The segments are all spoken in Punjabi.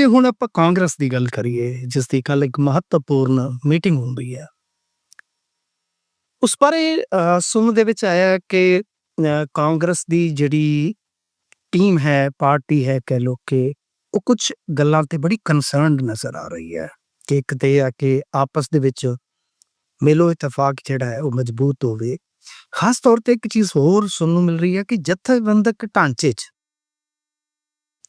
ਜੇ ਹੁਣ ਆਪਾਂ ਕਾਂਗਰਸ ਦੀ ਗੱਲ ਕਰੀਏ ਜਿਸ ਦੀ ਕੱਲ ਇੱਕ ਮਹੱਤਵਪੂਰਨ ਮੀਟਿੰਗ ਹੁੰਦੀ ਹੈ ਉਸ ਬਾਰੇ ਅ, ਦੇ ਵਿੱਚ ਆਇਆ ਕਿ ਕਾਂਗਰਸ ਦੀ ਜਿਹੜੀ ਟੀਮ ਹੈ ਪਾਰਟੀ ਹੈ ਕਹਿ ਲੋ ਕਿ ਉਹ ਕੁਝ ਗੱਲਾਂ ਤੇ ਬੜੀ ਕਨਸਰਨਡ ਨਜ਼ਰ ਆ ਰਹੀ ਹੈ ਕਿ ਇੱਕ ਤੇ ਇਹ ਆ ਕਿ ਆਪਸ ਦੇ ਵਿੱਚ ਮੇਲੋ ਇਤਫਾਕ ਜਿਹੜਾ ਹੈ ਉਹ ਮਜ਼ਬੂਤ ਹੋਵੇ। ਖਾਸ ਤੌਰ ਤੇ ਇੱਕ ਚੀਜ਼ ਹੋਰ ਸੁਣਨ ਨੂੰ ਮਿਲ ਰਹੀ ਹੈ ਕਿ ਜਥੇਬੰਦਕ ਢਾਂਚੇ 'ਚ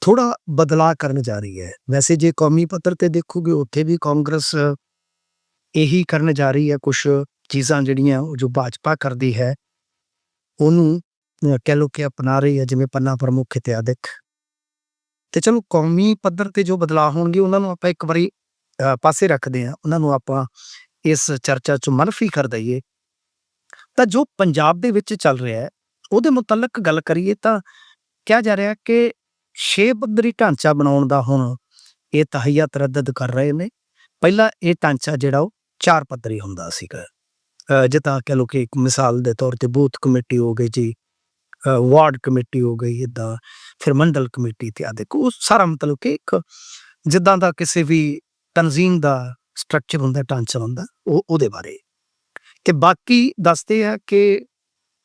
ਥੋੜਾ ਬਦਲਾਅ ਕਰਨ ਜਾ ਰਹੀ ਹੈ। ਵੈਸੇ ਜੇ ਕੌਮੀ ਪੱਧਰ ਤੇ ਦੇਖੋਗੇ ਉੱਥੇ ਵੀ ਕਾਂਗਰਸ ਇਹੀ ਕਰਨ ਜਾ ਰਹੀ ਹੈ। ਕੁਝ ਚੀਜ਼ਾਂ ਜਿਹੜੀਆਂ ਉਹ ਜੋ ਭਾਜਪਾ ਕਰਦੀ ਹੈ ਉਹਨੂੰ ਕਹਿ ਲੋ ਕਿ ਅਪਣਾ ਰਹੀ ਹੈ ਜਿਵੇਂ ਪੰਨਾ ਪ੍ਰਮੁੱਖ ਇਤਿਆਦਿਕ ਤੇ ਚਲੋ ਕੌਮੀ ਪੱਧਰ ਤੇ ਜੋ ਬਦਲਾਅ ਹੋਣਗੇ ਉਹਨਾਂ ਨੂੰ ਆਪਾਂ ਇੱਕ ਵਾਰੀ ਅ, ਪਾਸੇ ਰੱਖਦੇ ਹਾਂ। ਉਹਨਾਂ ਨੂੰ ਆਪਾਂ ਇਸ ਚਰਚਾ ਚ ਮਨਫੀ ਕਰ ਦਈਏ। ਤਾਂ ਜੋ ਪੰਜਾਬ ਦੇ ਵਿੱਚ ਚੱਲ ਰਿਹਾ ਹੈ ਉਹਦੇ ਮੁਤਲਕ ਗੱਲ ਕਰੀਏ ਤਾਂ ਕਿਹਾ ਜਾ ਰਿਹਾ ਕਿ ਛੇ ਪੱਧਰੀ ਢਾਂਚਾ ਬਣਾਉਣ ਦਾ ਹੁਣ ਇਹ ਤਹਈਆ ਤਰੱਦਦ ਕਰ ਰਹੇ ਨੇ। ਪਹਿਲਾਂ ਇਹ ਢਾਂਚਾ ਜਿਹੜਾ ਉਹ ਚਾਰ ਪੱਧਰੀ ਹੁੰਦਾ ਸੀਗਾ। ਜਿੱਦਾਂ ਕਹ ਲੋ ਕਿ ਇੱਕ ਮਿਸਾਲ ਦੇ ਤੌਰ ਤੇ ਬੂਥ ਕਮੇਟੀ ਹੋ ਗਈ ਜੀ ਵਾਰਡ ਕਮੇਟੀ ਹੋ ਗਈ ਇਦਾਂ ਫਿਰ ਮੰਡਲ ਕਮੇਟੀ ਤੇ ਆਦਿ ਉਹ ਸਾਰਾ ਮਤਲਬ ਕਿ ਇੱਕ ਜਿੱਦਾਂ ਦਾ ਕਿਸੇ ਵੀ ਤਨਜ਼ੀਮ ਦਾ ਸਟਰਕਚਰ ਹੁੰਦਾ ਢਾਂਚਾ ਹੁੰਦਾ ਉਹ ਉਹਦੇ ਬਾਰੇ। ਤੇ ਬਾਕੀ ਦੱਸਦੇ ਆ ਕਿ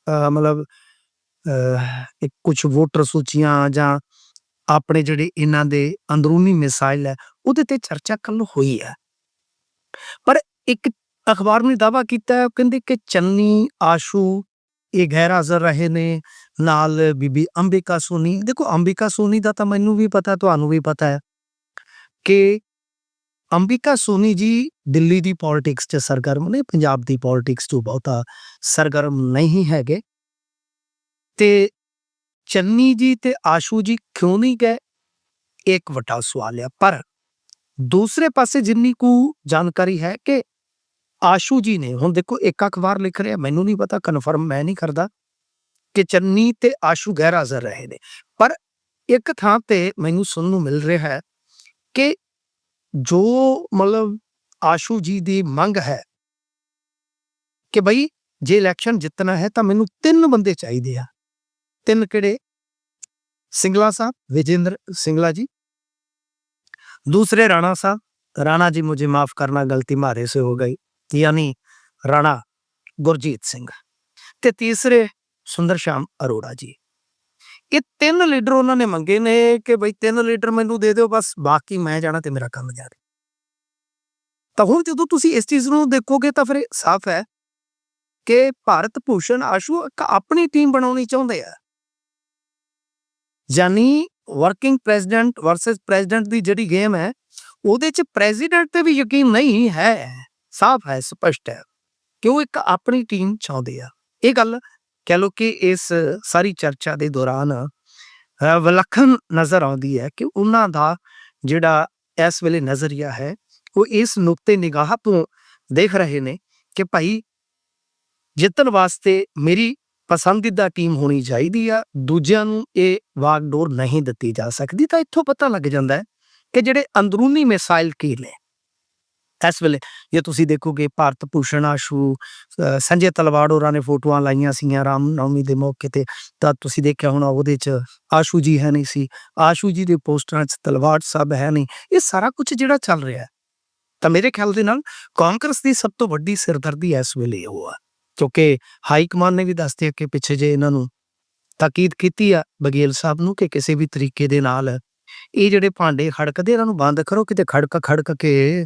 ਅ, ਮਤਲਬ ਅ, ਇੱਕ ਕੁਝ ਵੋਟਰ ਸੂਚੀਆਂ ਜਾਂ ਆਪਣੇ ਜਿਹੜੇ ਇਹਨਾਂ ਦੇ ਅੰਦਰੂਨੀ ਮਿਸਾਈਲ ਹੈ ਉਹਦੇ ਤੇ ਚਰਚਾ ਕੱਲ ਹੋਈ ਹੈ। ਪਰ ਇੱਕ ਅਖਬਾਰ ਨੇ ਦਾਵਾ ਕੀਤਾ ਹੈ, ਕਹਿੰਦੇ ਕਿ ਚੰਨੀ ਆਸ਼ੂ ਇਹ ਗੈਰ ਹਾਜ਼ਰ ਰਹੇ ਨੇ ਨਾਲ ਬੀਬੀ ਅੰਬਿਕਾ ਸੋਨੀ। ਦੇਖੋ ਅੰਬਿਕਾ ਸੋਨੀ ਦਾ ਤਾਂ ਮੈਨੂੰ ਵੀ ਪਤਾ ਤੁਹਾਨੂੰ ਵੀ ਪਤਾ ਹੈ ਕਿ ਅੰਬਿਕਾ ਸੋਨੀ ਜੀ ਦਿੱਲੀ ਦੀ ਪੋਲਿਟਿਕਸ 'ਚ ਸਰਗਰਮ ਨੇ ਪੰਜਾਬ ਦੀ ਪੋਲਿਟਿਕਸ ਤੋਂ ਬਹੁਤਾ ਸਰਗਰਮ ਨਹੀਂ ਹੈਗੇ। ਤੇ ਚੰਨੀ ਜੀ ਤੇ ਆਸ਼ੂ ਜੀ ਕਿਉਂ ਨਹੀਂ ਗਏ? ਇਹ ਇੱਕ ਵੱਡਾ ਸਵਾਲ ਹੈ ਪਰ ਦੂਸਰੇ ਪਾਸੇ ਜਿੰਨੀ ਕੁ ਜਾਣਕਾਰੀ ਹੈ ਕਿ ਆਸ਼ੂ ਜੀ ਨੇ, ਹੁਣ ਦੇਖੋ ਇੱਕ ਅਖਬਾਰ ਲਿਖ ਰਿਹਾ, ਮੈਨੂੰ ਨਹੀਂ ਪਤਾ ਕਨਫਰਮ ਮੈਂ ਨਹੀਂ ਕਰਦਾ ਕਿ ਚੰਨੀ ਤੇ ਆਸ਼ੂ ਗੈਰ ਹਾਜ਼ਰ ਰਹੇ ਨੇ। ਪਰ ਇੱਕ ਥਾਂ ਤੇ ਮੈਨੂੰ ਸੁਣਨ ਨੂੰ ਮਿਲ ਰਿਹਾ ਹੈ ਕਿ ਜੋ ਮਤਲਬ ਆਸ਼ੂ ਜੀ ਦੀ ਮੰਗ ਹੈ ਕਿ ਬਈ ਜੇ ਇਲੈਕਸ਼ਨ ਜਿੱਤਣਾ ਹੈ ਤਾਂ ਮੈਨੂੰ ਤਿੰਨ ਬੰਦੇ ਚਾਹੀਦੇ ਆ। ਤਿੰਨ ਕਿਹੜੇ? ਸਿੰਗਲਾ ਸਾਹਿਬ, ਵਿਜੇਂਦਰ ਸਿੰਗਲਾ ਜੀ। ਦੂਸਰੇ ਰਾਣਾ ਸਾਹਿਬ, ਰਾਣਾ ਜੀ ਮੁਝੇ ਮਾਫ਼ ਕਰਨਾ, ਗਲਤੀ मारे से हो गई यानी राणा ਗੁਰਜੀਤ ਸਿੰਘ। ਤੇ ਤੀਸਰੇ ਸੁੰਦਰ ਸ਼ਾਮ ਅਰੋੜਾ ਜੀ। ਇਹ ਤਿੰਨ ਲੀਡਰ ਉਹਨਾਂ ਨੇ ਮੰਗੇ ਨੇ ਕਿ ਬਈ ਤਿੰਨ ਲੀਡਰ ਮੈਨੂੰ ਦੇ ਦਿਓ, ਬਸ ਬਾਕੀ ਮੈਂ ਜਾਣਾ ਤੇ ਮੇਰਾ ਕੰਮ ਜਾਰੇ ਤਾਂ ਹੁਣ ਜਦੋਂ ਤੁਸੀਂ ਇਸ ਚੀਜ਼ ਨੂੰ ਦੇਖੋਗੇ ਤਾਂ ਫਿਰ ਸਾਫ਼ ਹੈ ਕਿ ਭਾਰਤ ਭੂਸ਼ਣ ਆਸ਼ੂ ਇੱਕ ਆਪਣੀ ਟੀਮ ਬਣਾਉਣੀ ਚਾਹੁੰਦੇ ਆ। ਯਾਨੀ ਵਰਕਿੰਗ ਪ੍ਰੈਜ਼ੀਡੈਂਟ ਵਰਸਸ ਪ੍ਰੈਜ਼ੀਡੈਂਟ ਦੀ ਜਿਹੜੀ ਗੇਮ ਹੈ, ਉਹਦੇ ਚ ਪ੍ਰੈਜ਼ੀਡੈਂਟ ਤੇ ਵੀ ਯਕੀਨ ਨਹੀਂ ਹੈ, ਸਾਫ਼ ਹੈ, ਸਪਸ਼ਟ ਹੈ। ਕਿ ਇੱਕ ਆਪਣੀ ਟੀਮ ਚਾਹੁੰਦੇ ਆ? ਇਹ ਗੱਲ ਕਹਿ ਲੋ ਕਿ ਇਸ ਸਾਰੀ ਚਰਚਾ ਦੇ ਦੌਰਾਨ ਵਿਲੱਖਣ ਨਜ਼ਰ ਆਉਂਦੀ ਹੈ ਕਿ ਉਹਨਾਂ ਦਾ ਜਿਹੜਾ ਇਸ ਵੇਲੇ ਨਜ਼ਰੀਆ ਹੈ, ਉਹ ਇਸ ਨੁਕਤੇ ਨਿਗਾਹ ਤੋਂ ਦੇਖ ਰਹੇ ਨੇ ਕਿ ਭਾਈ ਜਿੱਤਣ ਵਾਸਤੇ ਮੇਰੀ ਪਸੰਦੀਦਾ ਟੀਮ ਹੋਣੀ ਚਾਹੀਦੀ ਆ, ਦੂਜਿਆਂ ਨੂੰ ਇਹ ਵਾਗਡੋਰ ਨਹੀਂ ਦਿੱਤੀ ਜਾ ਸਕਦੀ, ਤਾਂ ਇੱਥੋਂ ਪਤਾ ਲੱਗ ਜਾਂਦਾ ਹੈ ਕਿ ਜਿਹੜੇ ਅੰਦਰੂਨੀ ਮਿਸਾਈਲ ਕੀ ਨੇ। ਇਸ ਵੇਲੇ ਜੇ ਤੁਸੀਂ ਦੇਖੋਗੇ ਭਾਰਤ ਭੂਸ਼ਣ ਆਸ਼ੂ ਸੰਜੇ ਤਲਵਾੜ ਹੋਰਾਂ ਨੇ ਫੋਟੋਆਂ ਲਾਈਆਂ ਸੀਗੀਆਂ ਰਾਮ ਨਵਮੀ ਦੇ ਮੌਕੇ ਤੇ, ਤਾਂ ਤੁਸੀਂ ਦੇਖਿਆ ਹੋਣਾ ਉਹਦੇ ਚ ਆਸ਼ੂ ਜੀ ਹੈ ਨਹੀਂ ਸੀ, ਆਸ਼ੂ ਜੀ ਦੇ ਪੋਸਟਰਾਂ 'ਚ ਤਲਵਾੜ ਸਾਹਿਬ ਹੈ ਨਹੀਂ, ਇਹ ਸਾਰਾ ਕੁਝ ਜਿਹੜਾ ਚੱਲ ਰਿਹਾ ਤਾਂ ਮੇਰੇ ਖਿਆਲ ਦੇ ਨਾਲ ਕਾਂਗਰਸ ਦੀ ਸਭ ਤੋਂ ਵੱਡੀ ਸਿਰਦਰਦੀ ਇਸ ਵੇਲੇ ਉਹ ਆ। ਕਿਉਂਕਿ ਹਾਈ ਕਮਾਨ ਨੇ ਵੀ ਦੱਸਦੇ ਕਿ ਪਿੱਛੇ ਜੇ ਇਹਨਾਂ ਨੂੰ ਤਾਕੀਦ ਕੀਤੀ ਆ ਬਗੇਲ ਸਾਹਿਬ ਨੂੰ ਕਿ ਕਿਸੇ ਵੀ ਤਰੀਕੇ ਦੇ ਨਾਲ ਇਹ ਜਿਹੜੇ ਭਾਂਡੇ ਖੜਕਦੇ ਇਹਨਾਂ ਨੂੰ ਬੰਦ ਕਰੋ, ਕਿਤੇ ਖੜਕ ਖੜਕ ਕੇ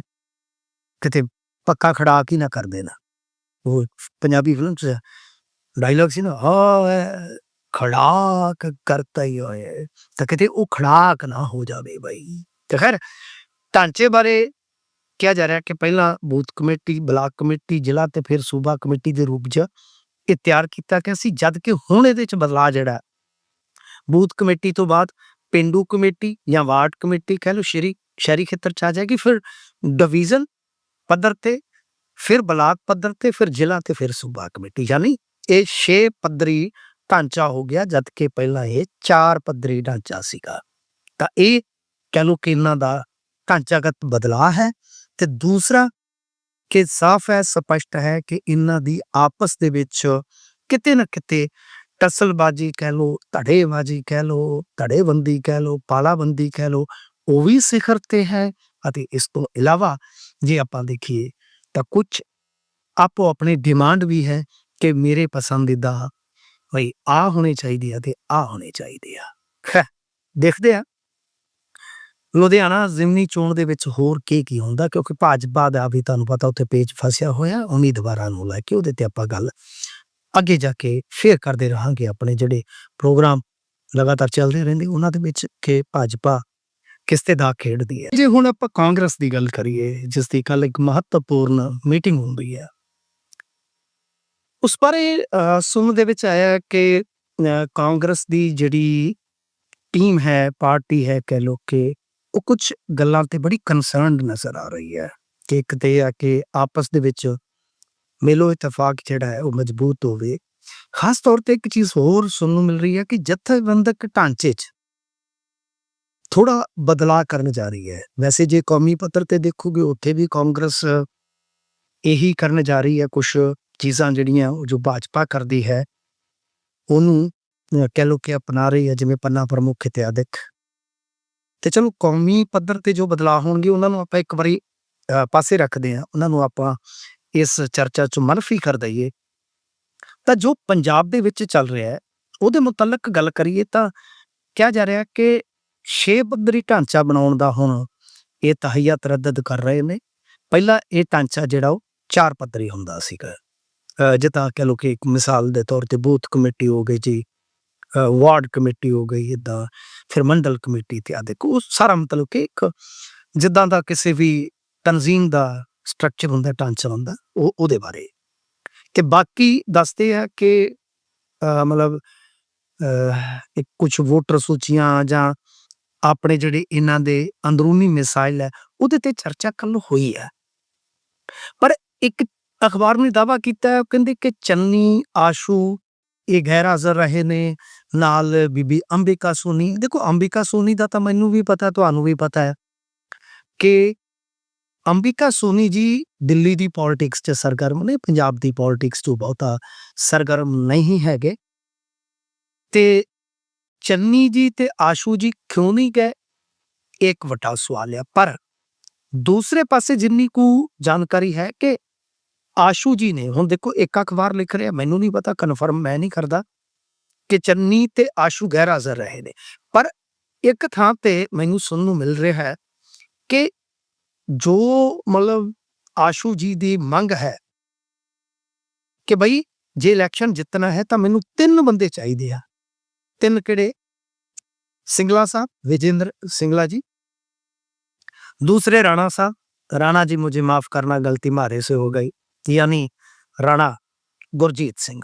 ਕਿਤੇ ਪੱਕਾ ਖੜਾ ਕੀ ਨਾ ਕਰ ਦੇਣਾ। ਉਹ ਪੰਜਾਬੀ ਫਿਲਮ ਚ ਡਾਇਲੌਗ ਸੀ ਨਾ ਹਾਂ ਖੜਾਕ ਕਰਤਾ ਹੀ ਹੋਏ, ਤਾਂ ਕਿਤੇ ਉਹ ਖੜਾਕ ਨਾ ਹੋ ਜਾਵੇ ਬਾਈ। ਤੇ ਖੈਰ, ਢਾਂਚੇ ਬਾਰੇ ਕਿਹਾ ਜਾ ਰਿਹਾ ਕਿ ਪਹਿਲਾਂ ਬੂਥ ਕਮੇਟੀ, ਬਲਾਕ ਕਮੇਟੀ, ਜ਼ਿਲ੍ਹਾ ਤੇ ਫਿਰ ਸੂਬਾ ਕਮੇਟੀ ਦੇ ਰੂਪ 'ਚ ਇਹ ਤਿਆਰ ਕੀਤਾ ਗਿਆ ਸੀ, ਜਦ ਕਿ ਹੁਣ ਇਹਦੇ 'ਚ ਬਦਲਾਅ ਜਿਹੜਾ ਬੂਥ ਕਮੇਟੀ ਤੋਂ ਬਾਅਦ ਪਿੰਡੂ ਕਮੇਟੀ ਜਾਂ ਵਾਰਡ ਕਮੇਟੀ ਕਹਿ ਲਓ ਸ਼ਹਿਰੀ ਸ਼ਹਿਰੀ ਖੇਤਰ 'ਚ ਆ ਜਾਏਗੀ, ਫਿਰ ਡਿਵੀਜ਼ਨ ਪੱਧਰ ਤੇ, ਫਿਰ ਬਲਾਕ ਪੱਧਰ ਤੇ, ਫਿਰ ਜ਼ਿਲ੍ਹਾ ਤੇ ਫਿਰ ਸੂਬਾ ਕਮੇਟੀ। ਯਾਨੀ ਇਹ 6 ਪੱਧਰੀ ਢਾਂਚਾ ਹੋ ਗਿਆ, ਜਦ ਕਿ ਪਹਿਲਾਂ ਇਹ 4 ਪੱਧਰੀ ਢਾਂਚਾ ਸੀਗਾ। ਤਾਂ ਇਹ ਕਹਿ ਲਓ ਕਿ ਇਹਨਾਂ ਦਾ ਢਾਂਚਾਗਤ ਬਦਲਾਅ ਹੈ। ਤੇ ਦੂਸਰਾ ਕਿ ਸਾਫ਼ ਹੈ ਸਪਸ਼ਟ ਹੈ ਕਿ ਇਹਨਾਂ ਦੀ ਆਪਸ ਦੇ ਵਿੱਚ ਕਿਤੇ ਨਾ ਕਿਤੇ ਟਸਲਬਾਜੀ ਕਹਿ ਲੋ ਧੜੇਬਾਜੀ ਕਹਿ ਲੋ ਧੜੇਬੰਦੀ ਕਹਿ ਲੋ ਪਾਲਾਬੰਦੀ ਕਹਿ ਲੋ ਉਹ ਵੀ ਸਿਖਰ ਤੇ ਹੈ ਅਤੇ ਇਸ ਤੋਂ ਇਲਾਵਾ ਜੇ ਆਪਾਂ ਦੇਖੀਏ ਤਾਂ ਕੁਝ ਆਪੋ ਆਪਣੀ ਡਿਮਾਂਡ ਵੀ ਹੈ ਕਿ ਮੇਰੇ ਪਸੰਦੀਦਾ ਭਈ ਆ ਹੋਣੇ ਚਾਹੀਦੇ ਆ ਤੇ ਆ ਹੋਣੇ ਚਾਹੀਦੇ ਆ। ਖੈਰ, ਦੇਖਦੇ ਆ। ਲੁਧਿਆਣਾ ਜ਼ਿਮਨੀ ਚੋਣ ਦੇ ਵਿੱਚ ਹੋਰ ਕੀ ਕੀ ਹੁੰਦਾ? ਕਿਉਂਕਿ ਭਾਜਪਾ ਦਾ ਵੀ ਤੁਹਾਨੂੰ ਪਤਾ ਉੱਥੇ ਪੇਚ ਫਸਿਆ ਹੋਇਆ ਉਮੀਦਵਾਰਾਂ ਨੂੰ ਲੈ ਕੇ ਉਹਦੇ ਤੇ ਆਪਾਂ ਗੱਲ ਅੱਗੇ ਜਾ ਕੇ ਫੇਰ ਕਰਦੇ ਰਹਾਂਗੇ। ਆਪਣੇ ਜਿਹੜੇ ਪ੍ਰੋਗਰਾਮ ਲਗਾਤਾਰ ਚੱਲਦੇ ਰਹਿੰਦੇ ਉਹਨਾਂ ਦੇ ਵਿੱਚ ਕਿ ਭਾਜਪਾ ਕਿਸ ਤੇ ਦਾ ਖੇਡਦੀ ਹੈ? ਜੇ ਹੁਣ ਆਪਾਂ ਕਾਂਗਰਸ ਦੀ ਗੱਲ ਕਰੀਏ ਜਿਸ ਦੀ ਕੱਲ ਇੱਕ ਮਹੱਤਵਪੂਰਨ ਮੀਟਿੰਗ ਹੁੰਦੀ ਹੈ ਉਸ ਬਾਰੇ ਅ, ਸੁਣਨ ਦੇ ਵਿੱਚ ਆਇਆ ਕਿ ਕਾਂਗਰਸ ਦੀ ਜਿਹੜੀ ਟੀਮ ਹੈ ਪਾਰਟੀ ਹੈ ਕਹਿ ਲੋ ਕਿ ਉਹ ਕੁਝ ਗੱਲਾਂ ਤੇ ਬੜੀ ਕਨਸਰਨਡ ਨਜ਼ਰ ਆ ਰਹੀ ਹੈ ਕਿ ਇੱਕ ਤੇ ਇਹ ਆ ਕਿ ਆਪਸ ਦੇ ਵਿੱਚ ਮੇਲੋ ਇਤਫਾਕ ਜਿਹੜਾ ਹੈ ਉਹ ਮਜ਼ਬੂਤ ਹੋਵੇ। ਖਾਸ ਤੌਰ ਤੇ ਇੱਕ ਚੀਜ਼ ਹੋਰ ਸੁਣਨ ਨੂੰ ਮਿਲ ਰਹੀ ਹੈ ਕਿ ਜਥੇਬੰਦਕ ਢਾਂਚੇ 'ਚ ਥੋੜਾ ਬਦਲਾਅ ਕਰਨ ਜਾ ਰਹੀ ਹੈ। ਵੈਸੇ ਜੇ ਕੌਮੀ ਪੱਧਰ ਤੇ ਦੇਖੋਗੇ ਉੱਥੇ ਵੀ ਕਾਂਗਰਸ ਇਹੀ ਕਰਨ ਜਾ ਰਹੀ ਹੈ ਕੁਝ ਚੀਜ਼ਾਂ ਜਿਹੜੀਆਂ ਉਹ ਜੋ ਭਾਜਪਾ ਕਰਦੀ ਹੈ, ਉਹਨੂੰ ਕਹਿ ਲੋ ਕਿ ਅਪਣਾ ਰਹੀ ਹੈ, ਜਿਵੇਂ ਪੰਨਾ ਪ੍ਰਮੁੱਖ ਇਤਿਆਦਿਕ ਤੇ ਚਲੋ ਕੌਮੀ ਪੱਧਰ ਤੇ ਜੋ ਬਦਲਾਅ ਹੋਣਗੇ ਉਹਨਾਂ ਨੂੰ ਆਪਾਂ ਇੱਕ ਵਾਰੀ ਪਾਸੇ ਰੱਖਦੇ ਹਾਂ। ਉਹਨਾਂ ਨੂੰ ਆਪਾਂ ਇਸ ਚਰਚਾ ਚ ਮਨਫੀ ਕਰ ਦਈਏ। ਤਾਂ ਜੋ ਪੰਜਾਬ ਦੇ ਵਿੱਚ ਚੱਲ ਰਿਹਾ ਹੈ ਉਹਦੇ ਮੁਤਲਕ ਗੱਲ ਕਰੀਏ ਤਾਂ ਕਿਹਾ ਜਾ ਰਿਹਾ ਕਿ ਛੇ ਪੱਧਰੀ ਢਾਂਚਾ ਬਣਾਉਣ ਦਾ ਹੁਣ ਇਹ ਤਹਈਆ ਤਰੱਦਦ ਕਰ ਰਹੇ ਨੇ। ਪਹਿਲਾਂ ਇਹ ਢਾਂਚਾ ਜਿਹੜਾ ਉਹ ਚਾਰ ਪੱਧਰੀ ਹੁੰਦਾ ਸੀਗਾ। ਅ, ਜਿੱਦਾਂ ਕਹ ਲੋ ਕਿ ਇੱਕ ਮਿਸਾਲ ਦੇ ਤੌਰ ਤੇ ਬੂਥ ਕਮੇਟੀ ਹੋ ਗਈ ਜੀ ਅ, ਵਾਰਡ ਕਮੇਟੀ ਹੋ ਗਈ ਇਦਾਂ ਫਿਰ ਮੰਡਲ ਕਮੇਟੀ ਤੇ ਆਦਿਕ ਉਹ ਸਾਰਾ ਮਤਲਬ ਕਿ ਇੱਕ ਜਿੱਦਾਂ ਦਾ ਕਿਸੇ ਵੀ ਤਨਜ਼ੀਮ ਦਾ ਸਟਰਕਚਰ ਹੁੰਦਾ ਢਾਂਚਾ ਹੁੰਦਾ ਉਹ ਉਹਦੇ ਬਾਰੇ। ਤੇ ਬਾਕੀ ਦੱਸਦੇ ਆ ਕਿ ਮਤਲਬ ਅ, ਇੱਕ ਕੁਝ ਵੋਟਰ ਸੂਚੀਆਂ ਜਾਂ ਆਪਣੇ ਜਿਹੜੇ ਇਹਨਾਂ ਦੇ ਅੰਦਰੂਨੀ ਮਿਸਾਈਲ ਹੈ ਉਹਦੇ ਤੇ ਚਰਚਾ ਕੱਲ ਹੋਈ ਹੈ। ਪਰ ਇੱਕ ਅਖਬਾਰ ਨੇ ਦਾਵਾ ਕੀਤਾ ਕਹਿੰਦੇ ਕਿ ਚੰਨੀ ਆਸ਼ੂ ਇਹ ਗੈਰ ਹਾਜ਼ਰ ਰਹੇ ਨੇ। ਨਾਲ ਬੀਬੀ ਅੰਬਿਕਾ ਸੋਨੀ। ਦੇਖੋ, ਅੰਬਿਕਾ ਸੋਨੀ ਦਾ ਤਾਂ ਮੈਨੂੰ ਵੀ ਪਤਾ, ਤੁਹਾਨੂੰ ਵੀ ਪਤਾ ਹੈ ਕਿ ਅੰਬਿਕਾ ਸੋਨੀ ਜੀ ਦਿੱਲੀ ਦੀ ਪੋਲਿਟਿਕਸ 'ਚ ਸਰਗਰਮ ਨੇ, ਪੰਜਾਬ ਦੀ ਪੋਲਿਟਿਕਸ 'ਚ ਬਹੁਤਾ ਸਰਗਰਮ ਨਹੀਂ ਹੈਗੇ। ਤੇ ਚੰਨੀ ਜੀ ਤੇ ਆਸ਼ੂ ਜੀ ਕਿਉਂ ਨਹੀਂ ਗਏ? ਇਹ ਇੱਕ ਵੱਡਾ ਸਵਾਲ ਹੈ ਪਰ ਦੂਸਰੇ ਪਾਸੇ ਜਿੰਨੀ ਕੁ ਜਾਣਕਾਰੀ ਹੈ ਕਿ ਆਸ਼ੂ ਜੀ ਨੇ, ਹੁਣ ਦੇਖੋ ਇੱਕ ਅਖਬਾਰ ਲਿਖ ਰਿਹਾ, ਮੈਨੂੰ ਨਹੀਂ ਪਤਾ ਕਨਫਰਮ ਮੈਂ ਨਹੀਂ ਕਰਦਾ ਕਿ ਚੰਨੀ ਤੇ ਆਸ਼ੂ ਗੈਰ ਹਾਜ਼ਰ ਰਹੇ ਨੇ। ਪਰ ਇੱਕ ਥਾਂ ਤੇ ਮੈਨੂੰ ਸੁਣਨ ਨੂੰ ਮਿਲ ਰਿਹਾ ਹੈ ਕਿ ਜੋ ਮਤਲਬ ਆਸ਼ੂ ਜੀ ਦੀ ਮੰਗ ਹੈ ਕਿ ਭਈ ਜੇ ਇਲੈਕਸ਼ਨ ਜਿੱਤਣਾ ਹੈ ਤਾਂ ਮੈਨੂੰ ਤਿੰਨ ਬੰਦੇ ਚਾਹੀਦੇ ਆ। ਤਿੰਨ ਕਿਹੜੇ? ਸਿੰਗਲਾ ਸਾਹਿਬ, ਵਿਜੇਂਦਰ ਸਿੰਗਲਾ ਜੀ। ਦੂਸਰੇ ਰਾਣਾ ਸਾਹਿਬ, ਰਾਣਾ ਜੀ ਮੁਝੇ ਮਾਫ਼ ਕਰਨਾ, ਗਲਤੀ ਮਾਰੇ ਸੇ ਹੋ ਗਈ। ਯਾਨੀ ਰਾਣਾ ਗੁਰਜੀਤ ਸਿੰਘ।